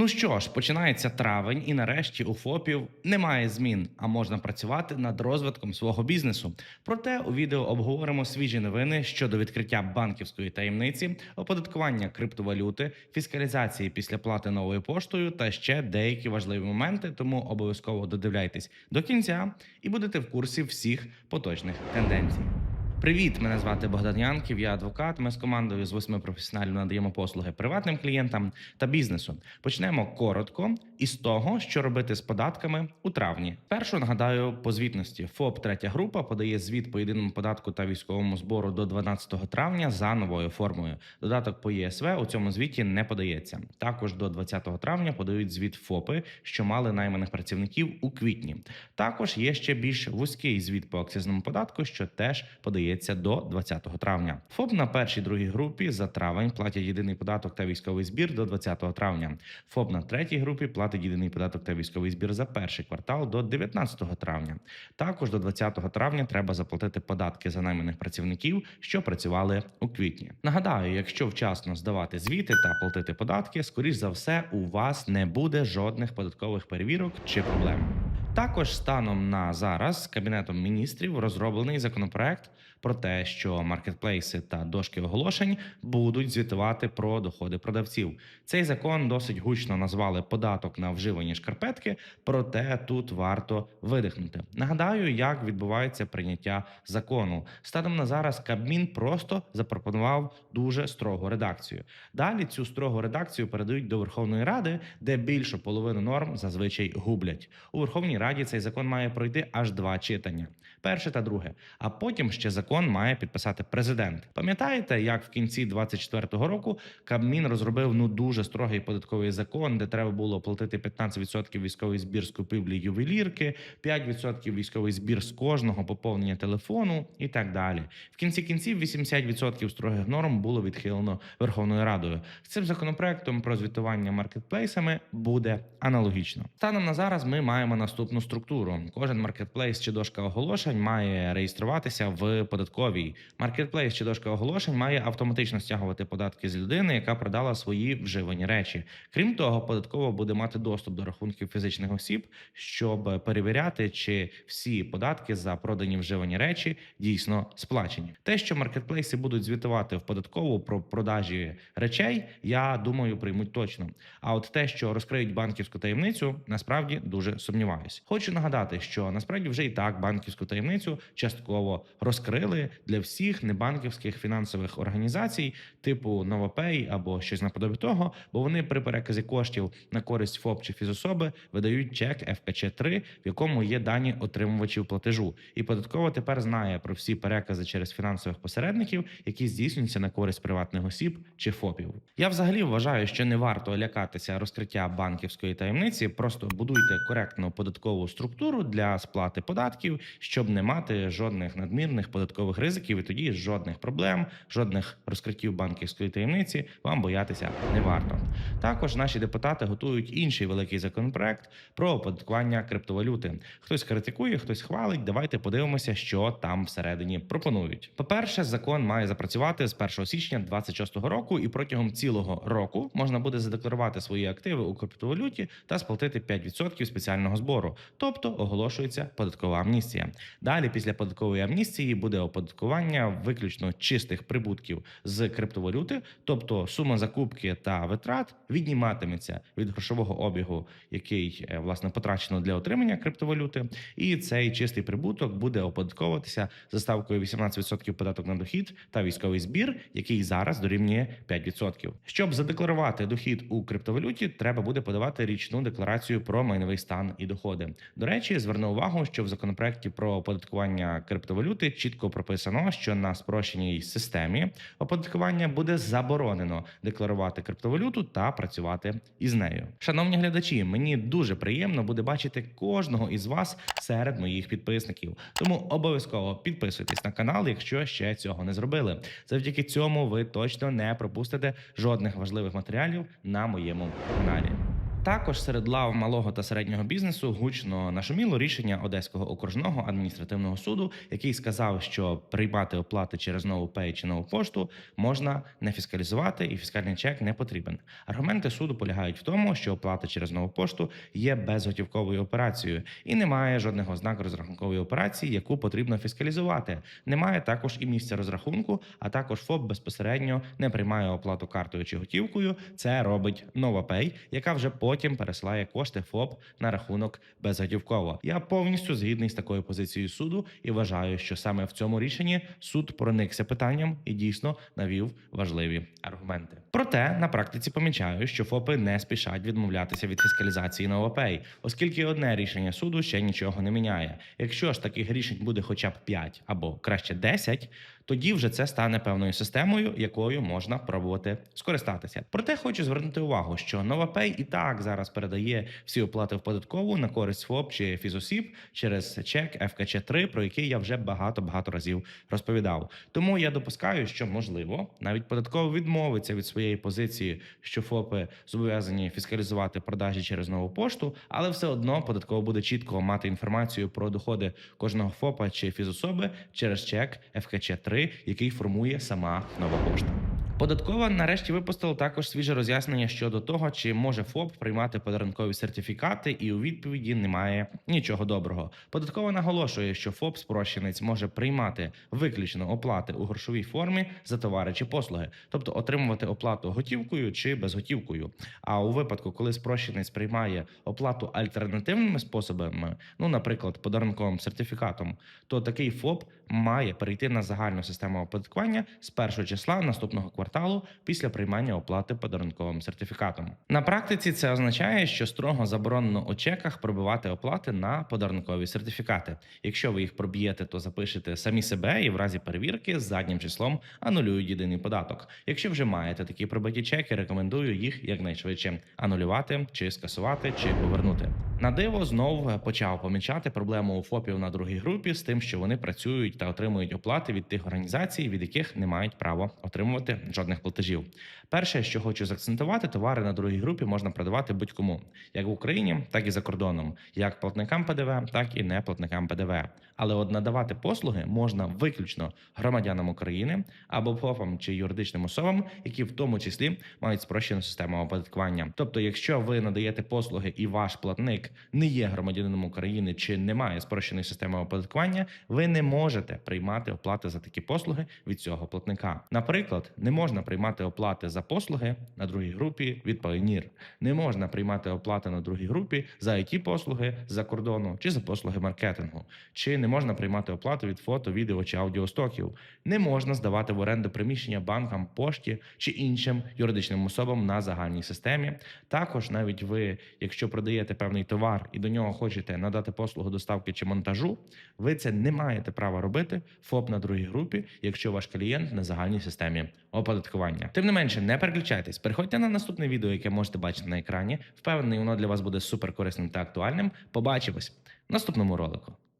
Ну що ж, починається травень, і нарешті у ФОПів немає змін, а можна працювати над розвитком свого бізнесу. Проте у відео обговоримо свіжі новини щодо відкриття банківської таємниці, оподаткування криптовалюти, фіскалізації після плати новою поштою та ще деякі важливі моменти. Тому обов'язково додивляйтесь до кінця і будете в курсі всіх поточних тенденцій. Привіт, мене звати Богдан Янків. Я адвокат. Ми з командою з восьми професіонально надаємо послуги приватним клієнтам та бізнесу. Почнемо коротко із того, що робити з податками у травні. Першу нагадаю по звітності. ФОП третя група подає звіт по єдиному податку та військовому збору до 12 травня за новою формою. Додаток по ЄСВ у цьому звіті не подається. Також до 20 травня подають звіт ФОПи, що мали найманих працівників у квітні. Також є ще більш вузький звіт по акцизному податку, що теж подається до 20 травня. ФОП на першій другій групі за травень платять єдиний податок та військовий збір до 20 травня. ФОП на третій групі платить єдиний податок та військовий збір за перший квартал до 19 травня. Також до 20 травня треба заплатити податки за найманих працівників, що працювали у квітні. Нагадаю, якщо вчасно здавати звіти та платити податки, скоріш за все у вас не буде жодних податкових перевірок чи проблем. Також станом на зараз кабінетом міністрів розроблений законопроект про те, що маркетплейси та дошки оголошень будуть звітувати про доходи продавців. Цей закон досить гучно назвали податок на вживані шкарпетки, проте тут варто видихнути. Нагадаю, як відбувається прийняття закону. Станом на зараз Кабмін просто запропонував дуже строгу редакцію. Далі цю строгу редакцію передають до Верховної Ради, де більшу половину норм зазвичай гублять. У Верховній Раді цей закон має пройти аж два читання: перше та друге. А потім ще закон має підписати президент. Пам'ятаєте, як в кінці 24-го року Кабмін розробив ну дуже строгий податковий закон, де треба було платити 15% військовий збір з купівлі ювелірки, 5% військовий збір з кожного поповнення телефону і так далі. В кінці кінців 80% строгих норм було відхилено Верховною Радою. З цим законопроектом про звітування маркетплейсами буде аналогічно. Станом на зараз ми маємо наступну структуру. Кожен маркетплейс чи дошка оголошень має реєструватися в податковій. Маркетплейс чи дошка оголошень має автоматично стягувати податки з людини, яка продала свої вживані речі. Крім того, податково буде мати доступ до рахунків фізичних осіб, щоб перевіряти, чи всі податки за продані вживані речі дійсно сплачені. Те, що маркетплейси будуть звітувати в податкову про продажі речей, я думаю, приймуть точно. А от те, що розкриють банківську таємницю, насправді дуже сумніваюсь. Хочу нагадати, що насправді вже і так банківську таємницю частково розкрили для всіх небанківських фінансових організацій, типу Новопей або щось наподобі того, бо вони при переказі коштів на користь ФОП чи фізособи видають чек ФКЧ 3 в якому є дані отримувачів платежу. І податково тепер знає про всі перекази через фінансових посередників, які здійснюються на користь приватних осіб чи ФОПів. Я взагалі вважаю, що не варто лякатися розкриття банківської таємниці. Просто будуйте коректну податкову структуру для сплати податків, щоб не мати жодних надмірних податкових ризиків, і тоді жодних проблем, жодних розкриттів банківської таємниці вам боятися не варто. Також наші депутати готують інший великий законопроект про оподаткування криптовалюти. Хтось критикує, хтось хвалить. Давайте подивимося, що там всередині пропонують. По-перше, закон має запрацювати з 1 січня 26 року, і протягом цілого року можна буде задекларувати свої активи у криптовалюті та сплатити 5% спеціального збору, тобто оголошується податкова амністія. Далі, після податкової амністії, буде оподаткування виключно чистих прибутків з криптовалюти, тобто сума закупки та витрат відніматиметься від грошового обігу, який е, власне потрачено для отримання криптовалюти, і цей чистий прибуток буде оподатковуватися за ставкою 18% податок на дохід та військовий збір, який зараз дорівнює 5%. Щоб задекларувати дохід у криптовалюті, треба буде подавати річну декларацію про майновий стан і доходи. До речі, зверну увагу, що в законопроекті про оподаткування криптовалюти чітко прописано, що на спрощеній системі оподаткування буде заборонено декларувати криптовалюту та працювати із нею. Шановні глядачі, мені дуже приємно буде бачити кожного із вас серед моїх підписників. Тому обов'язково підписуйтесь на канал, якщо ще цього не зробили. Завдяки цьому ви точно не пропустите жодних важливих матеріалів на моєму каналі. Також серед лав малого та середнього бізнесу гучно нашуміло рішення Одеського окружного адміністративного суду, який сказав, що приймати оплати через нову пей чи нову пошту можна не фіскалізувати, і фіскальний чек не потрібен. Аргументи суду полягають в тому, що оплата через нову пошту є безготівковою операцією і немає жодних ознак розрахункової операції, яку потрібно фіскалізувати. Немає також і місця розрахунку, а також ФОП безпосередньо не приймає оплату картою чи готівкою. Це робить NovaPay, яка вже потім пересилає кошти ФОП на рахунок безготівково. Я повністю згідний з такою позицією суду і вважаю, що саме в цьому рішенні суд проникся питанням і дійсно навів важливі аргументи. Проте на практиці помічаю, що ФОПи не спішать відмовлятися від фіскалізації NovaPay, оскільки одне рішення суду ще нічого не міняє. Якщо ж таких рішень буде хоча б 5 або краще 10, тоді вже це стане певною системою, якою можна пробувати скористатися. Проте хочу звернути увагу, що NovaPay і так зараз передає всі оплати в податкову на користь ФОП чи фізосіб через чек FKC 3 про який я вже багато багато разів розповідав. Тому я допускаю, що можливо навіть податково відмовиться від своєї позиції, що ФОПи зобов'язані фіскалізувати продажі через нову пошту, але все одно податково буде чітко мати інформацію про доходи кожного ФОПа чи фізособи через чек FKC 3 який формує сама нова пошта. Податкова нарешті випустила також свіже роз'яснення щодо того, чи може ФОП приймати подарункові сертифікати, і у відповіді немає нічого доброго. Податкова наголошує, що ФОП спрощенець може приймати виключно оплати у грошовій формі за товари чи послуги, тобто отримувати оплату готівкою чи безготівкою. А у випадку, коли спрощенець приймає оплату альтернативними способами, ну наприклад, подарунковим сертифікатом, то такий ФОП має перейти на загальну систему оподаткування з першого числа наступного кварталу після приймання оплати подарунковим сертифікатом. На практиці це означає, що строго заборонено у чеках пробивати оплати на подарункові сертифікати. Якщо ви їх проб'єте, то запишете самі себе і в разі перевірки з заднім числом анулюють єдиний податок. Якщо вже маєте такі пробиті чеки, рекомендую їх якнайшвидше анулювати чи скасувати, чи повернути. На диво знов почав помічати проблему у ФОПів на другій групі з тим, що вони працюють та отримують оплати від тих організацій, від яких не мають права отримувати жодних платежів. Перше, що хочу заакцентувати, товари на другій групі можна продавати будь-кому, як в Україні, так і за кордоном, як платникам ПДВ, так і не платникам ПДВ. Але от надавати послуги можна виключно громадянам України або ФОПам чи юридичним особам, які в тому числі мають спрощену систему оподаткування. Тобто, якщо ви надаєте послуги і ваш платник не є громадянином України чи не має спрощеної системи оподаткування, ви не можете приймати оплати за такі послуги від цього платника. Наприклад, не можна приймати оплати за послуги на другій групі від Payoneer. Не можна приймати оплати на другій групі за it послуги за кордону чи за послуги маркетингу. Чи не можна приймати оплату від фото, відео чи аудіостоків. Не можна здавати в оренду приміщення банкам, пошті чи іншим юридичним особам на загальній системі. Також навіть ви, якщо продаєте певний товар і до нього хочете надати послугу доставки чи монтажу, ви це не маєте права робити ФОП на другій групі, якщо ваш клієнт на загальній системі оподаткування. Тим не менше, не переключайтесь. Переходьте на наступне відео, яке можете бачити на екрані. Впевнений, воно для вас буде супер корисним та актуальним. Побачимось в наступному ролику.